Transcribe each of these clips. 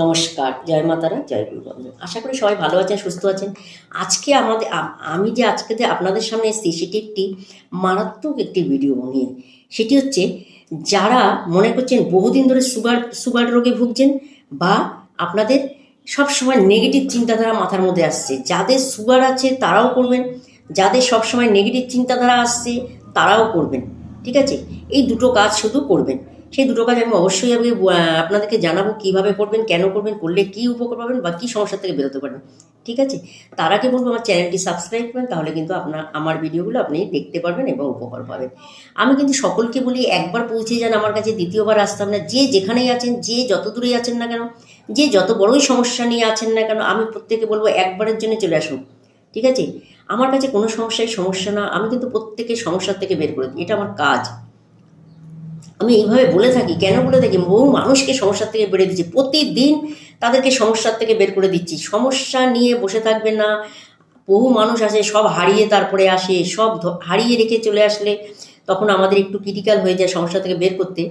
নমস্কার, জয় মাতারা জয় গুরু বন্দন আশা করি সবাই ভালো আছেন, সুস্থ আছেন। আজকে আমাদের, আমি যে আজকে যে আপনাদের সামনে এসেছি, সেটি একটি মারাত্মক একটি ভিডিও নিয়ে সেটি হচ্ছে, যারা মনে করছেন বহুদিন ধরে সুগার সুগার রোগে ভুগছেন বা আপনাদের সব সময় নেগেটিভ চিন্তাধারা মাথার মধ্যে আসছে, যাদের সুগার আছে তারাও করবেন, যাদের সব সময় নেগেটিভ চিন্তাধারা আসছে তারাও করবেন, ঠিক আছে? এই দুটো কাজ শুধু করবেন। সেই দুটো কাজ আমি অবশ্যই আমি আপনাদেরকে জানাব কীভাবে করবেন, কেন করবেন, করলে কি উপকার পাবেন বা কী সমস্যা থেকে বেরোতে পারবেন ঠিক আছে? তার আগে বলব, আমার চ্যানেলটি সাবস্ক্রাইব করবেন তাহলে কিন্তু আপনার, আমার ভিডিওগুলো আপনি দেখতে পারবেন এবং উপকার পাবেন। আমি কিন্তু সকলকে বলি, একবার পৌঁছে যান আমার কাছে, দ্বিতীয়বার আসতাম না। যে যেখানেই আছেন, যে যত দূরেই আছেন না কেন, যে যত বড়ই সমস্যা নিয়ে আছেন না কেন, আমি প্রত্যেকে বলব, একবারের জন্য চলে আসুন। ঠিক আছে? আমার কাছে কোনো সমস্যাই সমস্যা না, আমি কিন্তু প্রত্যেকের সমস্যার থেকে বের করে দিই, এটা আমার কাজ। আমি এইভাবে বলে থাকি, কেন বলে থাকি? বহু মানুষকে সমস্যার থেকে বেড়ে দিচ্ছি। প্রতিদিন তাদেরকে সমস্যার থেকে বের করে দিচ্ছি। সমস্যা নিয়ে বসে থাকবে না। বহু মানুষ আসে, সব হারিয়ে তারপরে আসে, সব হারিয়ে রেখে চলে আসলে তখন আমাদের একটু ক্রিটিক্যাল হয়ে যায় সমস্যা থেকে বের করতে।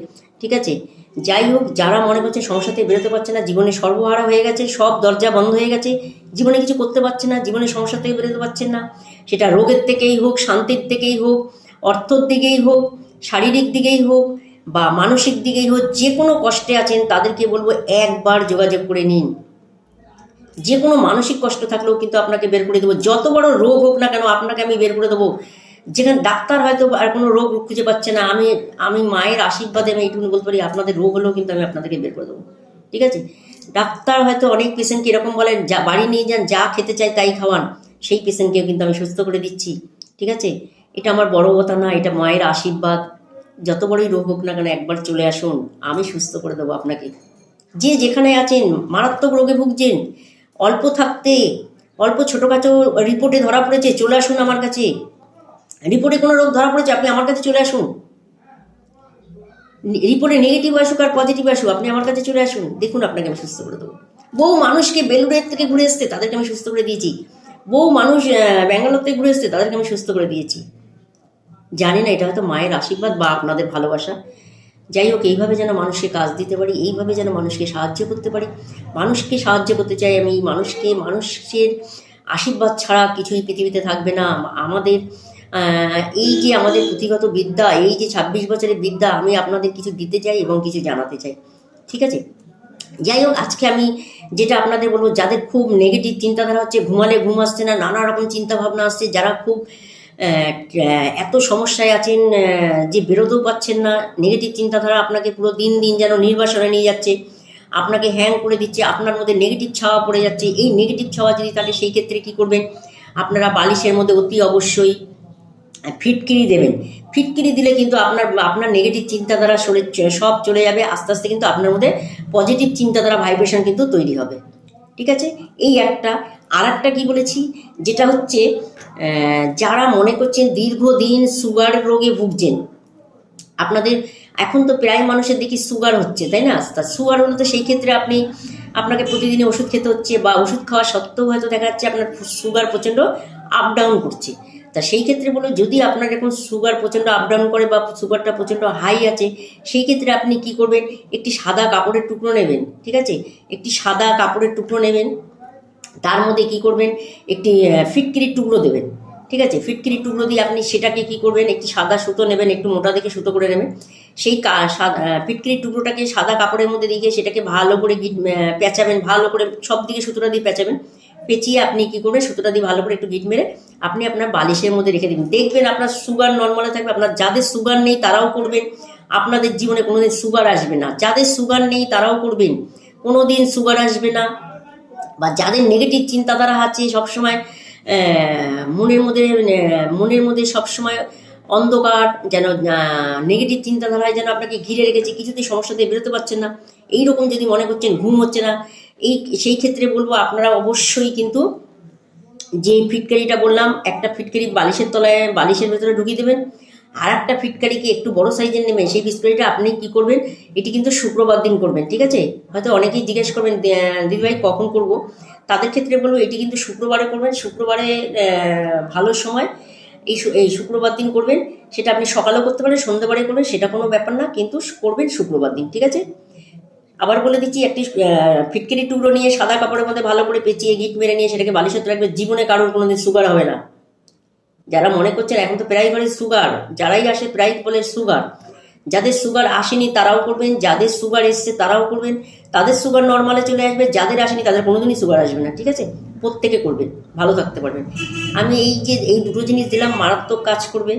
ঠিক আছে? যাই হোক, যারা মনে করছে সমস্যা থেকে বেরোতে পারছে না, জীবনে সর্বহারা হয়ে গেছে, সব দরজা বন্ধ হয়ে গেছে, জীবনে কিছু করতে পারছে না, জীবনে সমস্যা থেকে বেরোতে পারছেন না। সেটা রোগের থেকেই হোক, শান্তির থেকেই হোক, অর্থর দিকেই হোক, শারীরিক দিকেই হোক বা মানসিক দিকেই হোক যে কোনো কষ্টে আছেন, তাদেরকে বলব একবার যোগাযোগ করে নিন। যে কোনো মানসিক কষ্ট থাকলেও কিন্তু আপনাকে বের করে দেবো। যত বড় রোগ হোক না কেন, আপনাকে আমি বের করে দেবো। যেখানে ডাক্তার হয়তো আর কোনো রোগ খুঁজে পাচ্ছে না, আমি আমি মায়ের আশীর্বাদে আমি এইটুকু বলতে পারি, আপনাদের রোগ হলেও কিন্তু আমি আপনাদেরকে বের করে দেবো। ঠিক আছে? ডাক্তার হয়তো অনেক পেশেন্টকে এরকম বলেন, যা বাড়ি নিয়ে যান, যা খেতে চাই তাই খাওয়ান, সেই পেশেন্টকেও কিন্তু আমি সুস্থ করে দিচ্ছি। ঠিক আছে? এটা আমার বড় কথা না, এটা মায়ের আশীর্বাদ। যত বড়ই রোগ হোক না কেন একবার চলে আসুন, আমি সুস্থ করে দেবো আপনাকে। যে যেখানে আছেন, মারাত্মক রোগে ভুগছেন, অল্প থাকতে, অল্প ছোটোখাটো রিপোর্টে ধরা পড়েছে, চলে আসুন আমার কাছে। রিপোর্টে কোনো রোগ ধরা পড়েছে, আপনি আমার কাছে চলে আসুন। রিপোর্টে নেগেটিভ আসুক আর পজিটিভ আসুক, আপনি আমার কাছে চলে আসুন। দেখুন আপনাকে আমি সুস্থ করে দেবো। বহু মানুষকে বেলুড়ের থেকে ঘুরে এসছে, তাদেরকে আমি সুস্থ করে দিয়েছি। বহু মানুষ ব্যাঙ্গালোর থেকে ঘুরে এসছে, তাদেরকে আমি সুস্থ করে দিয়েছি। জানি না, এটা হয়তো মায়ের আশীর্বাদ বা আপনাদের ভালোবাসা। যাই হোক, এইভাবে যেন মানুষকে কাজ দিতে পারি, এইভাবে যেন মানুষকে সাহায্য করতে পারি। মানুষকে সাহায্য করতে চাই আমি, মানুষকে, মানুষের আশীর্বাদ ছাড়া কিছুই পৃথিবীতে থাকবে না। আমাদের এই যে আমাদের পুঁথিগত বিদ্যা, এই যে ছাব্বিশ বছরের বিদ্যা, আমি আপনাদের কিছু দিতে চাই এবং কিছু জানাতে চাই। ঠিক আছে? যাই হোক, আজকে আমি যেটা আপনাদের বলব, যাদের খুব নেগেটিভ চিন্তাধারা হচ্ছে, ঘুমালে ঘুম আসছে না, নানা রকম চিন্তা ভাবনা আসছে, যারা খুব এত সমস্যায় আছেন যে বেরোতেও পাচ্ছেন না নেগেটিভ চিন্তাধারা আপনাকে পুরো দিন দিন যেন নির্বাসনে নিয়ে যাচ্ছে, আপনাকে হ্যাং করে দিচ্ছে, আপনার মধ্যে নেগেটিভ ছাওয়া পড়ে যাচ্ছে, এই নেগেটিভ ছাওয়া যদি তাহলে সেই ক্ষেত্রে কী করবেন? আপনারা বালিশের মধ্যে অতি অবশ্যই ফিটকিরি দেবেন। ফিটকিরি দিলে কিন্তু আপনার আপনার নেগেটিভ চিন্তাধারা সরে, সব চলে যাবে, আস্তে আস্তে কিন্তু আপনার মধ্যে পজিটিভ চিন্তাধারা ভাইব্রেশন কিন্তু তৈরি হবে। ঠিক আছে? এই একটা আর একটা কী বলেছি? যেটা হচ্ছে যারা মনে করছেন দীর্ঘদিন সুগার রোগে ভুগছেন, আপনাদের এখন তো প্রায় মানুষের দেখি সুগার হচ্ছে, তাই না? তা সুগার হলে তো সেই ক্ষেত্রে আপনি, আপনাকে প্রতিদিন ওষুধ খেতে হচ্ছে বা ওষুধ খাওয়া সত্ত্বেও হয়তো দেখা যাচ্ছে আপনার সুগার প্রচণ্ড আপ ডাউন করছে। তা সেই ক্ষেত্রে বলো যদি আপনার এখন সুগার প্রচণ্ড আপ ডাউন করে বা সুগারটা প্রচণ্ড হাই আছে, সেই ক্ষেত্রে আপনি কি করবেন? একটি সাদা কাপড়ের টুকরো নেবেন, ঠিক আছে? একটি সাদা কাপড়ের টুকরো নেবেন তার মধ্যে কি করবেন? একটি ফিটকিরির টুকরো দেবেন। ঠিক আছে? ফিটকিরির টুকরো দিয়ে আপনি সেটাকে কি করবেন? একটি সাদা সুতো নেবেন, একটু মোটা দেখে সুতো করে নেবেন। সেই ফিটকিরির টুকরোটাকে সাদা কাপড়ের মধ্যে দিয়ে সেটাকে ভালো করে গিট পেঁচাবেন, ভালো করে সব দিকে সুতোটা দিয়ে পেঁচাবেন। পেঁচিয়ে আপনি কি করবেন? সুতোটা দিয়ে ভালো করে একটু গিট মেরে আপনি আপনার বালিশের মধ্যে রেখে দিবেন। দেখবেন আপনার সুগার নর্মালে থাকবে। আপনার যাদের সুগার নেই তারাও করবেন। আপনাদের জীবনে কোনোদিন সুগার আসবে না। যাদের সুগার নেই তারাও করবেন। কোনোদিন সুগার আসবে না। বা যাদের নেগেটিভ চিন্তাধারা আছে সবসময় মনের মধ্যে মনের মধ্যে সবসময় অন্ধকার, যেন নেগেটিভ চিন্তাধারায় যেন আপনাকে ঘিরে রেখেছে, কিছুতেই সমস্যা দিয়ে বেরোতে পারছেন না। এই রকম যদি মনে করছেন ঘুম হচ্ছে না, এই, সেই ক্ষেত্রে বলব আপনারা অবশ্যই কিন্তু যে ফিটকারিটা বললাম, একটা ফিটকারি বালিশের তলায়, বালিশের ভেতরে ঢুকিয়ে দেবেন। আর একটা ফিটকারিকে একটু বড় সাইজের নেবেন, সেই ফিটকারিটা আপনি কি করবেন? এটি কিন্তু শুক্রবার দিন করবেন, ঠিক আছে? হয়তো অনেকেই জিজ্ঞেস করবেন দিদিভাই কখন করব? তাদের ক্ষেত্রে বলব, এটি কিন্তু শুক্রবারে করবেন। শুক্রবারে ভালো সময়। এই এই শুক্রবার দিন করবেন। সেটা আপনি সকালেও করতে পারেন, সন্ধ্যেবারে করবেন, সেটা কোনো ব্যাপার না, কিন্তু করবেন শুক্রবার দিন, ঠিক আছে? আবার বলে দিচ্ছি, একটি ফিটকিরি টুকরো নিয়ে সাদা কাপড়ের মধ্যে ভালো করে পেঁচিয়ে গিট মেরে নিয়ে সেটাকে বালিশতে রাখবে জীবনে কারোর কোনোদিন সুগার হবে না। যারা মনে করছেন এখন তো প্রায় ঘরে সুগার যারাই আসে প্রায় বলে সুগার যাদের সুগার আসেনি তারাও করবেন, যাদের সুগার এসছে তারাও করবেন, তাদের সুগার নর্মালে চলে আসবে, যাদের আসেনি তাদের কোনোদিনই সুগার আসবে না, ঠিক আছে? প্রত্যেকে করবেন, ভালো থাকতে পারবেন। আমি এই যে, এই দুটো জিনিস দিলাম, মারাত্মক কাজ করবে,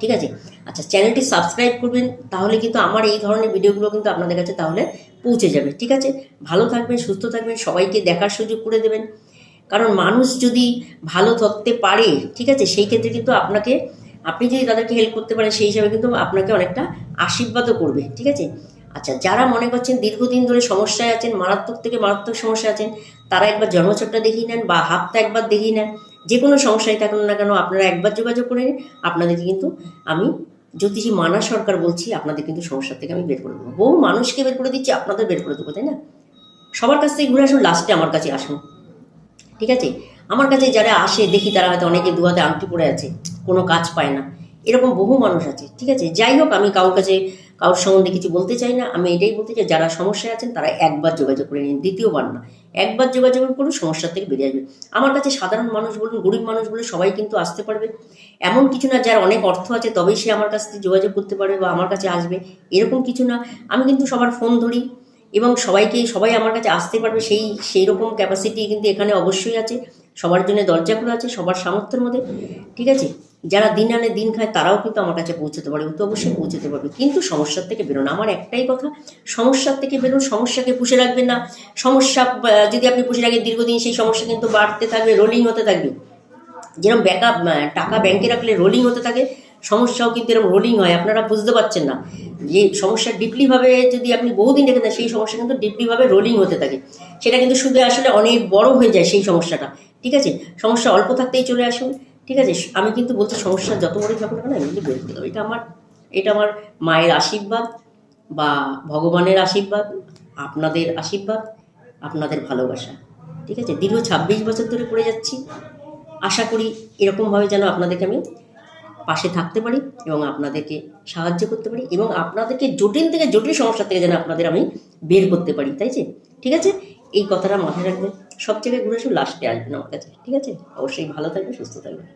ঠিক আছে? আচ্ছা চ্যানেলটি সাবস্ক্রাইব করবেন, তাহলে কিন্তু আমার এই ধরনের ভিডিওগুলো কিন্তু আপনাদের কাছে তাহলে পৌঁছে যাবে, ঠিক আছে? ভালো থাকবেন, সুস্থ থাকবেন, সবাইকে দেখার সুযোগ করে দেবেন। কারণ মানুষ যদি ভালো থাকতে পারে, ঠিক আছে, সেই ক্ষেত্রে কিন্তু আপনাকে, আপনি যদি তাদেরকে হেল্প করতে পারেন, সেই হিসাবে কিন্তু আপনাকে অনেকটা আশীর্বাদও করবে, ঠিক আছে? আচ্ছা যারা মনে করছেন দীর্ঘদিন ধরে সমস্যায় আছেন, মারাত্মক থেকে মারাত্মক সমস্যা আছেন, তারা একবার জন্মচটটা দেখিয়ে নেন বা হাতটা একবার দেখিয়ে নেন, যে কোনো সমস্যায় থাকুন না কেন, আপনারা একবার যোগাযোগ করে নিন, আপনাদেরকে কিন্তু আমি জ্যোতিষী মানা সরকার বলছি, আপনাদের কিন্তু সমস্যা থেকে আমি বের করে দেবো। বহু মানুষকে বের করে দিচ্ছি, আপনাদের বের করে দেবো, তাই না? সবার কাছ থেকে ঘুরে আসুন লাস্টে আমার কাছে আসুন। ঠিক আছে? আমার কাছে যারা আসে, দেখি তারা হয়তো অনেকে দু হাতে আংটি পড়ে আছে, কোনো কাজ পায় না। এরকম বহু মানুষ আছে, ঠিক আছে? যাই হোক, আমি কারোর কাছে, কারোর সম্বন্ধে কিছু বলতে চাই না, আমি এটাই বলতে চাই, যারা সমস্যায় আছেন, তারা একবার যোগাযোগ করে নিন, দ্বিতীয়বার না। একবার যোগাযোগ করুন সমস্যা থেকে বেরিয়ে আসবে আমার কাছে সাধারণ মানুষ বলুন, গরিব মানুষ বলে সবাই কিন্তু আসতে পারবে। এমন কিছু না, যার অনেক অর্থ আছে, তবেই সে আমার কাছ থেকে যোগাযোগ করতে পারবে বা আমার কাছে আসবে, এরকম কিছু না। আমি কিন্তু সবার ফোন ধরি এবং সবাইকে, সবাই আমার কাছে আসতে পারবে, সেই সেই রকম ক্যাপাসিটি কিন্তু এখানে অবশ্যই আছে। সবার জন্য দরজা খোলা আছে, সবার সামর্থ্যের মধ্যে, ঠিক আছে? যারা দিন আনে দিন খায়, তারাও কিন্তু আমার কাছে পৌঁছতে পারবে তো অবশ্যই পৌঁছতে পারবে। কিন্তু সমস্যার থেকে বেরোন, আমার একটাই কথা, সমস্যার থেকে বেরোন, সমস্যাকে পুষে রাখবেন না। সমস্যা যদি আপনি পুষে রাখেন, দীর্ঘদিন সেই সমস্যা কিন্তু বাড়তে থাকবে রোলিং হতে থাকবে। যেরকম ব্যাকআপ টাকা ব্যাংকে রাখলে রোলিং হতে থাকে সমস্যাও কিন্তু এরকম রোলিং হয়, আপনারা বুঝতে পারছেন না। যে সমস্যা ডিপলিভাবে যদি আপনি বহুদিন রেখে দেন সেই সমস্যা কিন্তু ডিপলিভাবে রোলিং হতে থাকে। সেটা কিন্তু শুধু আসলে অনেক বড় হয়ে যায় সেই সমস্যাটা, ঠিক আছে? সমস্যা অল্প থাকতেই চলে আসুন ঠিক আছে? আমি কিন্তু বলছি সমস্যা যত বড়ই থাকুক না আমি কিন্তু করে দেবো এটা আমার এটা আমার মায়ের আশীর্বাদ বা ভগবানের আশীর্বাদ, আপনাদের আশীর্বাদ, আপনাদের ভালোবাসা, ঠিক আছে? দীর্ঘ ছাব্বিশ বছর ধরে করে যাচ্ছি। আশা করি এরকমভাবে যেন আপনাদেরকে আমি পাশে থাকতে পারি এবং আপনাদেরকে সাহায্য করতে পারি এবং আপনাদেরকে জটিল থেকে জটিল সমস্যা থেকে যেন আপনাদের আমি বের করতে পারি, তাই যে? ঠিক আছে? এই কথাটা মাথায় রাখবেন। সব জায়গায় ঘুরে আসুন লাস্টে আসবেন আমার কাছে। ঠিক আছে? অবশ্যই ভালো থাকবে সুস্থ থাকবেন।